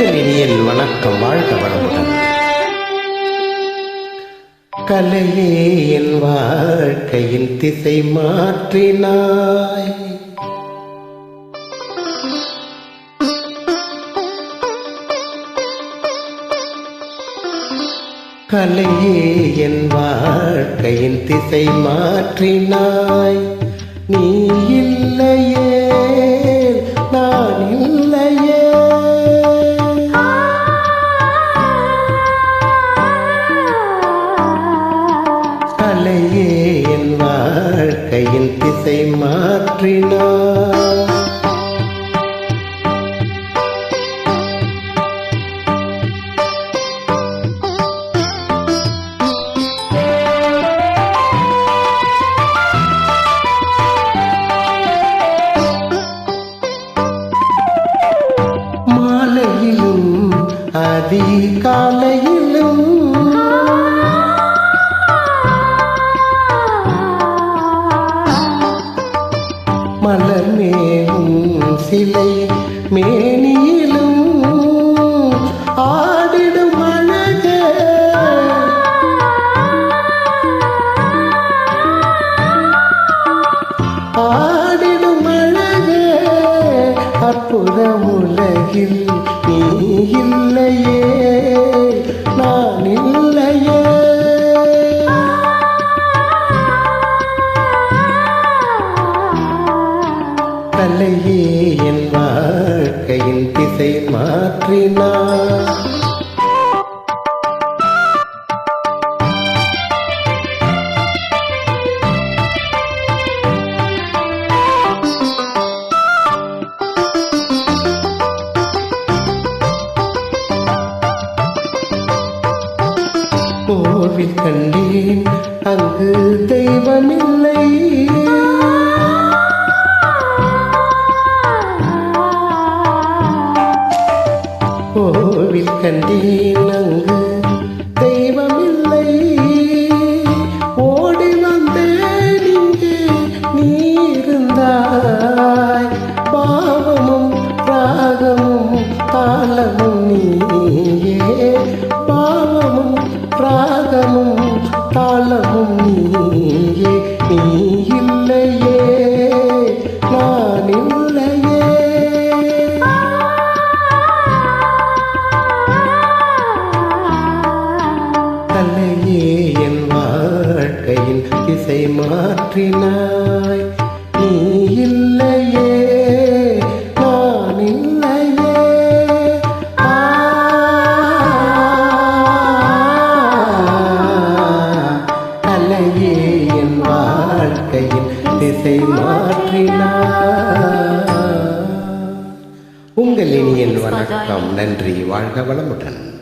உங்கள் இனியல் வணக்கம் வாழ்க வளமுடன். கலையே என் வாழ்க்கையின் திசை மாற்றினாய். கலையே என் வாழ்க்கையின் திசை மாற்றினாய். நீ இல்லையே கலையே என் வாழ்க்கையின் திசை மாற்றினார். மாலையிலும் அதிகாலையிலும் சிலை மேனியிலும் ஆடிடும் அழக ஆடிடும் அழக அற்புத உலகில் நீ இல்லையே நான் இல்லையே. கலையே என் வாழ்க்கையின் திசை மாற்றினார். கோவில் கண்டேன் அங்கு தெய்வமில்லை. கோவில் கண்டேன் அங்கு தெய்வமில்லை. ஓடி வந்தேன் இங்கே நீ இருந்தாய் பாவமும் ராகமும் தாளமும் நீயே. பாவமும் ராகமும் தாளமும் நீயே. நீ கலையே என் வாழ்க்கையின் திசை மாற்றினாய். நீ இல்லையே நான் இல்லையே. ஆ, கலையே என் வாழ்க்கையின் திசை மாற்றினாய். உங்கள் இனியன் வணக்கம். நன்றி. வாழ்க வளமுடன்.